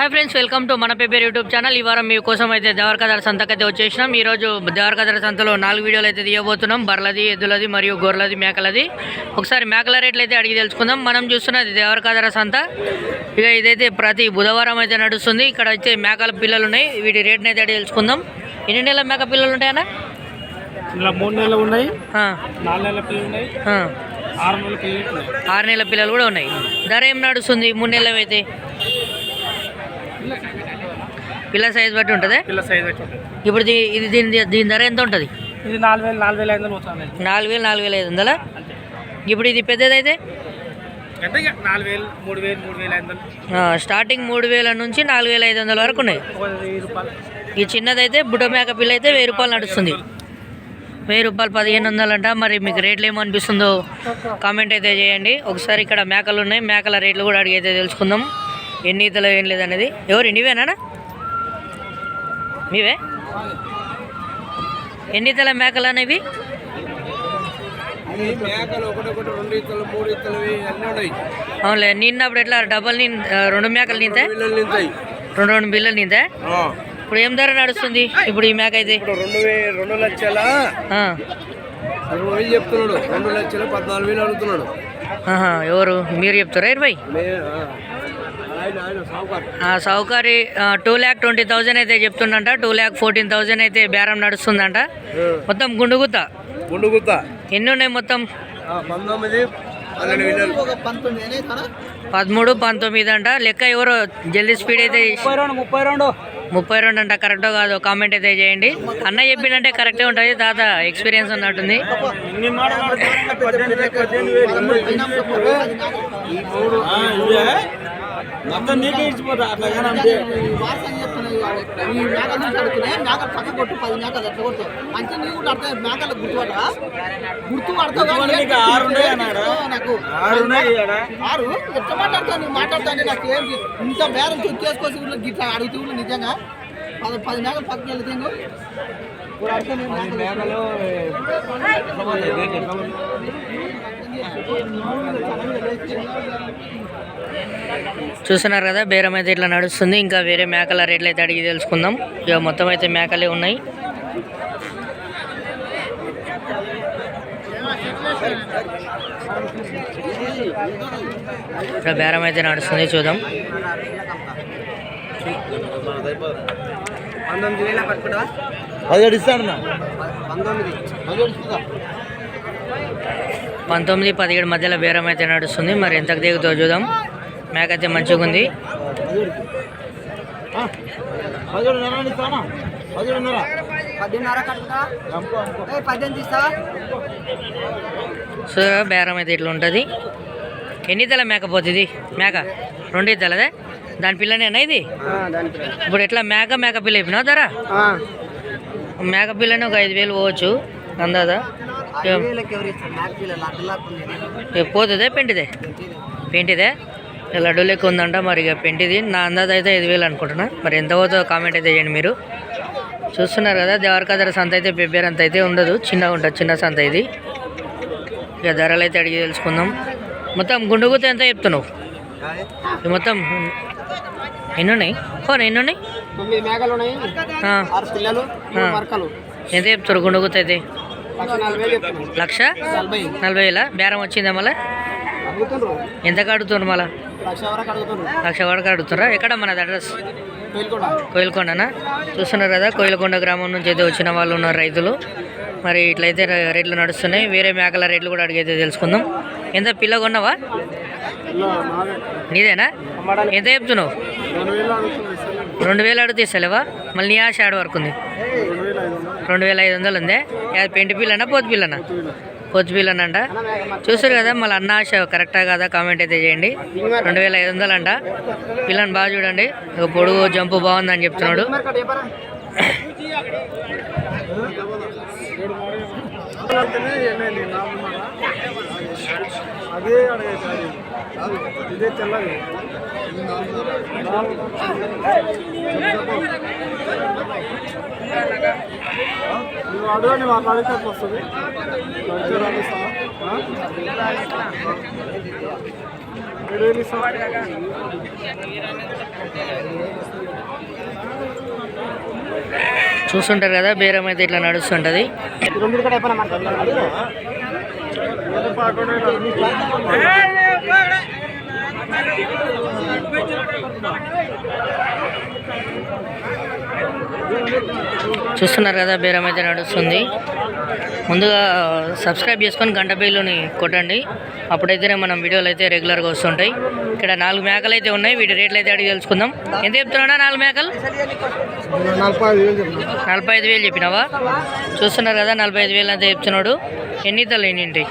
Hi friends welcome to మన paper YouTube channel ఈ వారం మీకోసం అయితే దేవరకథల సంతకు అయితే వచ్చేసినాం. ఈ రోజు దేవరకథల సంతలో నాలుగు వీడియోలు అయితే తీయబోతున్నాం. బర్లది ఎద్దులది మరియు గొర్రెలది మేకలది. ఒకసారి మేకల రేట్లు అయితే అడిగి తెలుసుకుందాం. మనం చూస్తున్నది దేవరకథల సంత. ఇక ఇదైతే ప్రతి బుధవారం అయితే నడుస్తుంది. ఇక్కడ అయితే మేకల పిల్లలు ఉన్నాయి. వీటి రేట్ని అయితే అడిగి తెలుసుకుందాం. ఎన్ని నెలల మేక పిల్లలు ఉంటాయన్నా మూడు నెలలు ఉన్నాయి. నాలుగు నెలల పిల్లలు ఉన్నాయి. ఆ. ఆరు నెలల పిల్లలు. ఉన్నాయి ఆరు నెలల పిల్లలు కూడా ఉన్నాయి. ధర ఏం నడుస్తుంది? మూడు నెలలు అయితే? పిల్ల సైజ్ బట్టి ఉంటుంది? పిల్ల సైజ్ పెట్టి ఉంటుంది. ఇప్పుడు ఇది దీని దీని ధర ఎంత ఉంటుంది? ఇది నాలుగు వేలు నాలుగు వేల ఐదు వందలు నాలుగు వేలు నాలుగు వేల ఐదు వందలా? ఇప్పుడు ఇది పెద్దదైతే? అంటే ఇక? నాలుగు వేలు మూడు వేలు మూడు వేల ఐదు వందలు. ఆ, స్టార్టింగ్ మూడు వేల నుంచి నాలుగు వేల ఐదు వందల వరకు ఉన్నాయి. ఈ చిన్నదైతే బుడ్డ మేక పిల్ల అయితే వెయ్యి రూపాయలు నడుస్తుంది. వెయ్యి రూపాయలు పదిహేను వందలు అంట. మరి మీకు రేట్లు ఏమనిపిస్తుందో కామెంట్ అయితే చేయండి. ఒకసారి ఇక్కడ మేకలు ఉన్నాయి. మేకల రేట్లు కూడా అడిగి అయితే తెలుసుకుందాం. ఎన్ని ఈతలు ఏం లేదనేది. ఎవరు? నీవేనా మీవే ఎన్ని ఈతల మేకలు అనేవి? అవునులే నిన్నప్పుడు ఎట్లా డబల్ నీ రెండు మేకలు నింతే? రెండు రెండు బిల్లలు నింతే? ఇప్పుడు ఏం ధర నడుస్తుంది ఇప్పుడు ఈ మేక అయితే రెండు లక్షల ఇరవై చెప్తున్నాడు. రెండు లక్షల పద్నాలుగు వేలు అడుగుతున్నాడు. ఎవరు? మీరు చెప్తారా ఇరవై? సౌకర్య టూ ల్యాక్ ట్వంటీ థౌజండ్ అయితే చెప్తుండంట టూ ల్యాక్ ఫోర్టీన్ థౌజండ్ అయితే బేరం నడుస్తుందంట. మొత్తం గుండుగుత్త. గుండుగుత్త. ఎన్ని ఉన్నాయి మొత్తం పంతొమ్మిది. పదమూడు పంతొమ్మిది అంట. లెక్క ఎవరో జల్దీ స్పీడ్ అయితే ముప్పై రెండు ముప్పై రెండు. అంట. కరెక్టో కాదు కామెంట్ అయితే చేయండి. అన్న చెప్పిండంటే కరెక్టే ఉంటుంది. తాత ఎక్స్పీరియన్స్ ఉన్నట్టుంది. మొత్తం నీకే ఇచ్చిపోతా. అట్లా కానీ అంతే ఈ మేకలు నుంచి అడుగుతున్నాయి మేకలు పక్క కొట్టు పది మేకలు ఎట్లా కొట్టు? మంచి నీకు కూడా అర్థం మేకలు గుర్తుపడరా? గుర్తు పడతావు. నాకు. ఆరు ఎట్లా మాట్లాడతాను నువ్వు మాట్లాడతాను నాకు ఏంటి? ఇంత బేరం చొక్కేసుకొచ్చి ఊళ్ళో గిట్లా అడుగుతూ నిజంగా? పది పది మేకలు పక్కకి వెళ్తే చూస్తున్నారు కదా బేరం అయితే ఇట్లా నడుస్తుంది. ఇంకా వేరే మేకల రేట్లు అయితే అడిగి తెలుసుకుందాం. ఇక మొత్తం అయితే మేకలే ఉన్నాయి. ఇక్కడ బేరం అయితే నడుస్తుంది చూద్దాం. పంతొమ్మిది వేల పదిహేడు పంతొమ్మిది. పదిహేడు ఇస్తుందా? పంతొమ్మిది పదిహేడు మధ్యలో బేరం అయితే నడుస్తుంది. మరి ఎంతకు దిగుతో చూద్దాం. మేక అయితే మంచిగా ఉంది. సో బేరం అయితే ఇట్లా ఉంటుంది. ఎన్ని తల మేక పోతుంది? మేక రెండు తలదే దాని పిల్లనేనా ఇది? ఇప్పుడు ఎట్లా మేక మేక పిల్ల చెప్పినావు ధర? మేక పిల్లని ఒక ఐదు వేలు పోవచ్చు. అందాదా? పోతుందే పెంటిదే పెంటిదే లడ్డు లెక్క ఉందంట మరి ఇక పెంటిది నా అందాజ అయితే ఐదు వేలు అనుకుంటున్నా. మరి ఎంత పోతుందో కామెంట్ అయితే చేయండి మీరు. చూస్తున్నారు కదా దేవరకథర సంత అయితే పెబ్బేరు అంత అయితే ఉండదు. చిన్నగా ఉంటుంది చిన్న సంత ఇది. ఇక ధరలు అయితే అడిగి తెలుసుకుందాం. మొత్తం గుండుగుత ఎంత చెప్తున్నావు? మొత్తం ఎన్ని ఉన్నాయి ఫోన్ ఎన్ని ఉన్నాయి తొమ్మిది మేకలు ఉన్నాయి. ఆరు పిల్లలు. మరకలు. ఎంత చెప్తారు లక్ష నలభై వేలు? బేరం వచ్చిందా మళ్ళీ? ఎంత అడుగుతున్నారు మళ్ళీ? లక్ష వరకు అడుగుతారా ఎక్కడ మనది అడ్రస్? కోయిలకొండనా? చూస్తున్నారు కదా కోయిలకొండ గ్రామం నుంచి అయితే వచ్చిన వాళ్ళు ఉన్నారు రైతులు. మరి ఇట్లయితే రేట్లు నడుస్తున్నాయి. వేరే మేకల రేట్లు కూడా అడిగైతే తెలుసుకుందాం. ఎంత? పిల్ల కొన్నావా నీదేనా? ఎంత చెప్తున్నావు? రెండు వేలు అడిగితే ఇస్తలేవా? మళ్ళీ నీ ఆశ ఆడ వరకు ఉంది. రెండు వేల ఐదు వందలు ఉందే? అది పెంటి పిల్లనా పోతు పిల్లనా? పోతు పిల్లనంట చూస్తారు కదా మళ్ళీ అన్న ఆశ కరెక్టా కదా? కామెంట్ అయితే చేయండి. రెండు వేల ఐదు వందలు అంట. పిల్లని బాగా చూడండి. ఒక పొడుగు జంపు బాగుందని చెప్తున్నాడు. అదే అడగైతే ఇదే తెల్లది. నువ్వు అడగని వాళ్ళు అడిగితే వస్తుంది. అడిగితే చూస్తుంటారు కదా బేరం అయితే ఇట్లా నడుస్తుంటుంది. పాకుండా చూస్తున్నారు కదా బేరం అయితే నడుస్తుంది. ముందుగా సబ్స్క్రైబ్ చేసుకొని గంట బిల్లుని కొట్టండి. అప్పుడైతేనే మనం వీడియోలు అయితే రెగ్యులర్గా వస్తుంటాయి. ఇక్కడ నాలుగు మేకలు అయితే ఉన్నాయి వీటి రేట్లు అయితే అడిగి తెలుసుకుందాం. ఎంత చెప్తున్నా నాలుగు మేకలు? నలభై ఐదు వేలు చెప్పినావా? చూస్తున్నారు కదా నలభై ఐదు వేలు అంతా చెప్తున్నాడు. ఎన్ని ఈతలు ఎన్నింటి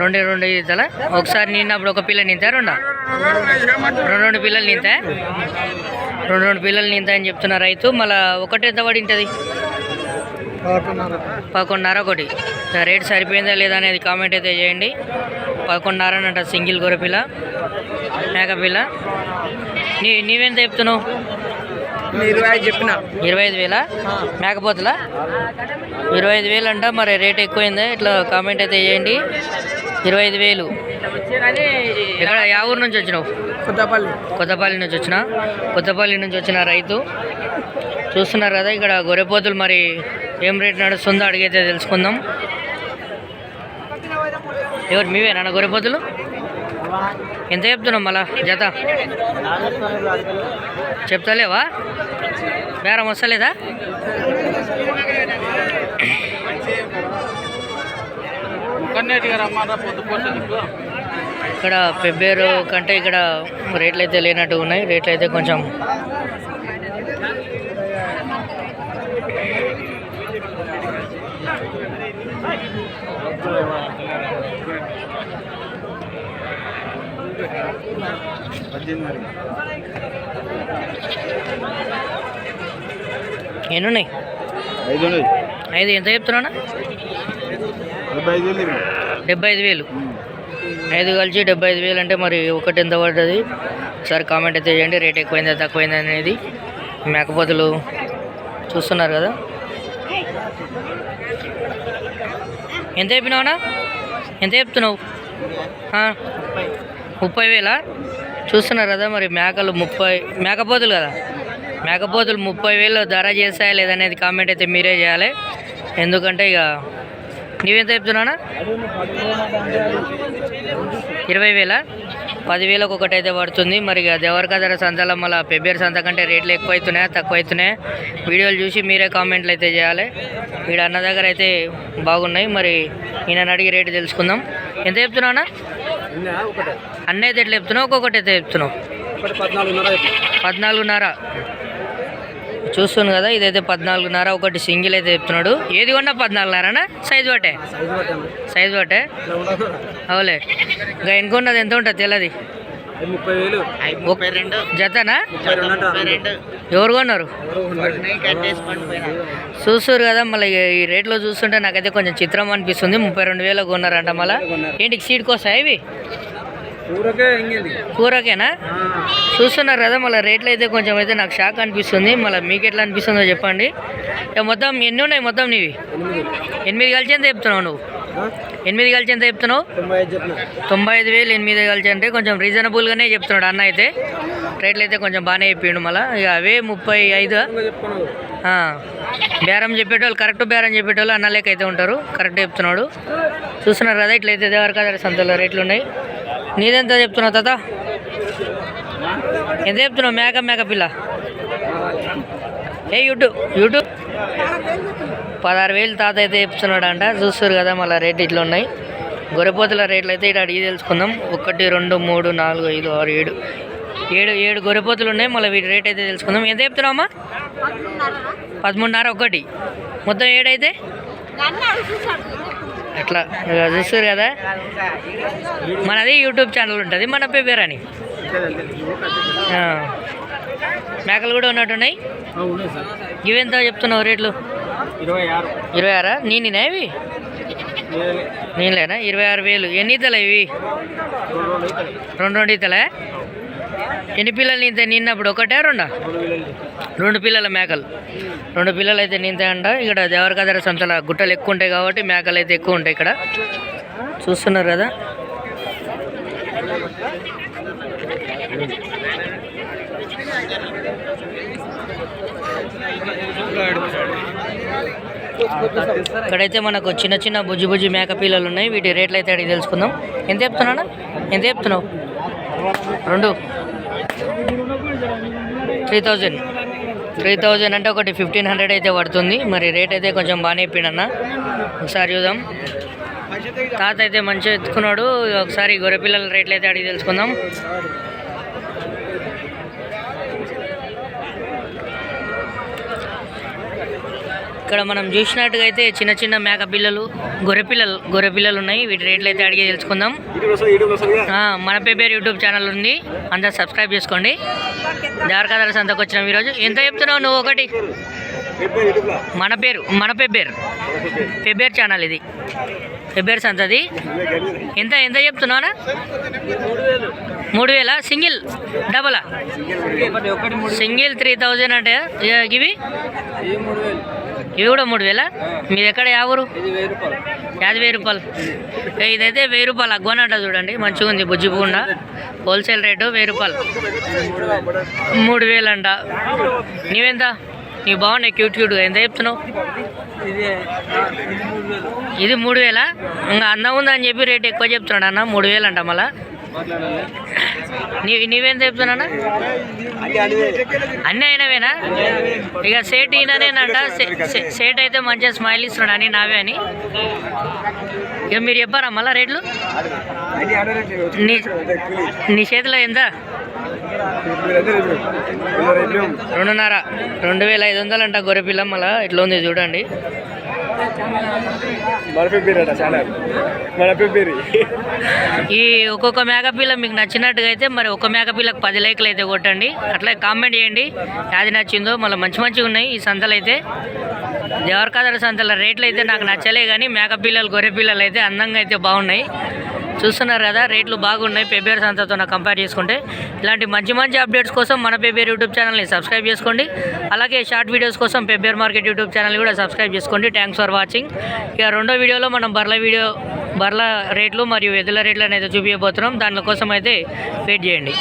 రెండు రెండు ఈతల? ఒకసారి నిన్నప్పుడు ఒక పిల్ల నింతా రెండా? రెండు రెండు పిల్లలు నింతా రెండు రెండు పిల్లలు నింతా అని చెప్తున్న రైతు మళ్ళీ ఒకటి ఎంత పడి ఉంటుంది పదకొండున్నర ఒకటి. రేట్ సరిపోయిందా లేదా అనేది కామెంట్ అయితే చేయండి. పదకొండున్నర అంట సింగిల్ గొర్రె పిల్ల మేక పిల్ల నీ నీవెంత చెప్తున్నావు? ఇరవై ఐదు చెప్పిన. ఇరవై ఐదు వేలా? మేకపోతులా? ఇరవై ఐదు వేలు అంట మరి రేట్ ఎక్కువైందా? ఇట్లా కామెంట్ అయితే చేయండి. ఇరవై ఐదు వేలు. ఇక్కడ యా ఊరు నుంచి వచ్చినావు? కొత్తపల్లి. కొత్తపల్లి నుంచి వచ్చిన? కొత్తపల్లి నుంచి వచ్చిన రైతు చూస్తున్నారు కదా ఇక్కడ గొర్రెపోతులు మరి ఏం రేట్ నడుస్తుందో అడిగైతే తెలుసుకుందాం. ఎవరు మీవేనా గొర్రెపోతులు? ఎంత చెప్తున్నావు మళ్ళా జత? చెప్తలేవా? బేరం వస్తలేదా? ఇక్కడ పెబ్బేరు కంటే ఇక్కడ రేట్లు అయితే లేనట్టు ఉన్నాయి. రేట్లు అయితే కొంచెం ఎన్ని ఉన్నాయి ఐదు. ఎంత చెప్తున్నా డెబ్బై ఐదు వేలు ఐదు కలిసి డెబ్బై ఐదు వేలు అంటే మరి ఒకటి ఎంత పడుతుంది ఒకసారి కామెంట్ అయితే చేయండి. రేట్ ఎక్కువైందా తక్కువైందా అనేది మేకపోతులు చూస్తున్నారు కదా. ఎంత చెప్పినావునా ఎంత చెప్తున్నావు? ముప్పై వేలా? చూస్తున్నారు కదా మరి మేకలు ముప్పై మేకపోతులు కదా. మేకపోతులు ముప్పై వేలు ధర చేస్తాయా లేదనేది కామెంట్ అయితే మీరే చేయాలి. ఎందుకంటే ఇక నీవెంత చెప్తున్నానా ఇరవై వేల? పదివేలకు ఒకటి అయితే పడుతుంది. మరి ఇక దేవరకదర సంతలో మళ్ళీ పెబ్బేరు సంత కంటే రేట్లు ఎక్కువ అవుతున్నాయా తక్కువ అవుతున్నాయా వీడియోలు చూసి మీరే కామెంట్లు అయితే చేయాలి. వీడు అన్న దగ్గర అయితే బాగున్నాయి. మరి ఈయన అడిగి రేటు తెలుసుకుందాం. ఎంత చెప్తున్నానా అన్న? అయితే ఎట్లా చెప్తున్నావు? ఒక్కొక్కటి అయితే చెప్తున్నావు. పద్నాలుగున్నర. చూస్తుంది కదా ఇదైతే పద్నాలుగున్నర ఒకటి సింగిల్ అయితే చెప్తున్నాడు. ఏది కొన్నా పద్నాలుగున్నరనా? సైజు బట్టే? సైజు బట్టే? అవులే. ఇంకా ఎన్నుకున్నది ఎంత ఉంటుంది తెల్లది? జతనా? ఎవరు కొన్నారు. చూస్తారు కదా మళ్ళీ ఈ రేట్లో చూస్తుంటే నాకైతే కొంచెం చిత్రం అనిపిస్తుంది. ముప్పై రెండు వేలకు కొన్నారంట మళ్ళీ. ఏంటి సీడ్కి వస్తాయి ఇవి? కూరకేనా చూస్తున్నారు కదా మళ్ళీ రేట్లు అయితే కొంచెం అయితే నాకు షాక్ అనిపిస్తుంది. మళ్ళీ మీకు ఎట్లా అనిపిస్తుందో చెప్పండి. ఇక మొత్తం ఎన్ని ఉన్నాయి మొత్తం నీవి? ఎనిమిది. కలిసి ఎంత చెప్తున్నావు నువ్వు? ఎనిమిది కలిసి ఎంత చెప్తున్నావు? తొంభై ఐదు వేలు ఎనిమిది కలిసి అంటే కొంచెం రీజనబుల్గానే చెప్తున్నాడు అన్న అయితే. రేట్లు అయితే కొంచెం బాగానే చెప్పిండు మళ్ళీ. ఇక అవే ముప్పై ఐదు. బేరం చెప్పేటోళ్ళు కరెక్ట్ బేరం చెప్పేటోళ్ళు అన్న లెక్క అయితే ఉంటారు. కరెక్ట్ చెప్తున్నాడు. చూస్తున్నారు కదా ఇట్లయితే దేవర కదా సంతలో రేట్లు ఉన్నాయి. నీదెంత చెప్తున్నావు తాత? ఎంత చెప్తున్నావు? మేక మేక పిల్ల. ఏ యూట్యూబ్ యూట్యూబ్ పదహారు వేలు తాత అయితే చెప్తున్నాడు అంట చూస్తారు కదా మళ్ళీ రేట్ ఇట్లా ఉన్నాయి. గొర్రెపోతుల రేట్లు అయితే ఇక్కడ అడిగి తెలుసుకుందాం. ఒకటి రెండు మూడు నాలుగు ఐదు ఆరు ఏడు. ఏడు ఏడు గొర్రెపోతులు ఉన్నాయి. మళ్ళీ వీటి రేట్ అయితే తెలుసుకుందాం. ఎంత చెప్తున్నావమ్మా పదమూడున్నర ఒకటి. మొత్తం ఏడైతే? అట్లా చూస్తారు కదా? మనది యూట్యూబ్ ఛానల్ ఉంటుంది మన పేరు అని. మేకలు కూడా ఉన్నట్టున్నాయి? ఇవెంత చెప్తున్నావు రేట్లు? ఇరవై ఆరు. ఇరవై ఆరా? నేనేనా ఇవి? నేనేనా ఇరవై ఆరు వేలు. ఎన్ని ఈతలు ఇవి? రెండు రెండు అవుతాయి. ఎన్ని పిల్లలు నీతే నిన్నప్పుడు? ఒకటే రెండా? రెండు పిల్లల మేకలు. రెండు పిల్లలు అయితే నింతాయంట. ఇక్కడ దేవరకాదర సంతల గుట్టలు ఎక్కువ ఉంటాయి కాబట్టి మేకలు అయితే ఎక్కువ ఉంటాయి ఇక్కడ. చూస్తున్నారు కదా? ఇక్కడైతే మనకు చిన్న చిన్న బుజ్జి బుజ్జి మేక పిల్లలు ఉన్నాయి. వీటి రేట్లు అయితే అడిగి తెలుసుకుందాం. ఎంత చెప్తున్నానా ఎంత చెప్తున్నావు? రెండు. Three thousand. త్రీ థౌజండ్ అంటే ఒకటి ఫిఫ్టీన్ హండ్రెడ్ అయితే పడుతుంది. మరి రేట్ అయితే కొంచెం బాగానే ఇప్పిండన్న ఒకసారి చూద్దాం. తాత అయితే మంచిగా ఎత్తుకున్నాడు. ఒకసారి గొర్రె పిల్లల రేట్లు అయితే అడిగి తెలుసుకుందాం. ఇక్కడ మనం చూసినట్టుగా అయితే చిన్న చిన్న మేక పిల్లలు గొర్రె పిల్లలు గొర్రె పిల్లలు ఉన్నాయి. వీటి రేట్లు అయితే అడిగి తెలుసుకుందాం. ఆ, మన పేపర్ యూట్యూబ్ ఛానల్ ఉంది. అంతా సబ్స్క్రైబ్ చేసుకోండి. దేవరకథల సంతకు వచ్చినాం ఈరోజు. ఎంత చెప్తున్నావు నువ్వు ఒకటి? మన పేరు మన పెబ్బేర్ పెబ్బేర్ ఛానల్ ఇది. పెబ్బేర్ సంతది ఎంత ఎంత చెప్తున్నావునా మూడు వేల? సింగిల్? డబలా? సింగిల్ త్రీ థౌజండ్ అంటే ఇవి ఇవి కూడా మూడు వేల? మీది ఎక్కడ యా ఊరు? యాభై వెయ్యి రూపాయలు. ఇదైతే వెయ్యి రూపాయలు అగ్గోనంట చూడండి మంచిగా ఉంది బుజ్జి పువ్వుండ హోల్సేల్ రేటు వెయ్యి రూపాయలు. మూడు వేలు అంట. నీవెంత? నీవు బాగున్నాయి క్యూట్ క్యూట్గా. ఎంత చెప్తున్నావు? ఇది మూడు వేల. ఇంకా అందం ఉందని చెప్పి రేట్ ఎక్కువ చెప్తున్నాడు అన్న మూడు వేలు అంట మళ్ళా. నీ నీవెంత చెప్తున్నా అన్నీ అయినవేనా? ఇక సేట్ ఈయననేనంట సేట్ అయితే మంచిగా స్మైల్ ఇస్తున్నాడు. అని నావే అని. ఇక మీరు చెప్పారా మళ్ళా రేట్లు? నీ నీ చేతిలో ఎంత? రెండున్నర. రెండు వేల ఐదు వందలు అంట గొర్రెపిల్ల మళ్ళా. ఎట్లా ఉంది చూడండి. మన చాలా. మన ఈ ఒక్కొక్క మేకపిల్ల మీకు నచ్చినట్టుగా అయితే మరి ఒక మేకపిల్లకు పది లైకులు అయితే కొట్టండి. అట్లా కామెంట్ చేయండి. అది నచ్చిందో మళ్ళీ మంచి మంచిగా ఉన్నాయి ఈ సంతలు అయితే. దేవరకాదర సంతల రేట్లు అయితే నాకు నచ్చలే కానీ మేకపిల్లలు గొర్రె పిల్లలు అయితే అందంగా అయితే బాగున్నాయి. చూస్తున్నారు కదా రేట్లు బాగున్నాయి పెబ్బేరు సంతతో కంపేర్ చేసుకుంటే. ఇలాంటి మంచి మంచి అప్డేట్స్ కోసం మన పెబ్బేరు యూట్యూబ్ ఛానల్ని సబ్స్క్రైబ్ చేసుకోండి. అలాగే షార్ట్ వీడియోస్ కోసం పెబ్బేర్ మార్కెట్ యూట్యూబ్ ఛానల్ కూడా సబ్స్క్రైబ్ చేసుకోండి. థ్యాంక్స్ ఫర్ వాచింగ్ ఇక రెండో వీడియోలో మనం బర్ల వీడియో బర్ల రేట్లు మరియు ఎదుల రేట్లు అనేది చూపించబోతున్నాం. దానికోసం అయితే వెయిట్ చేయండి.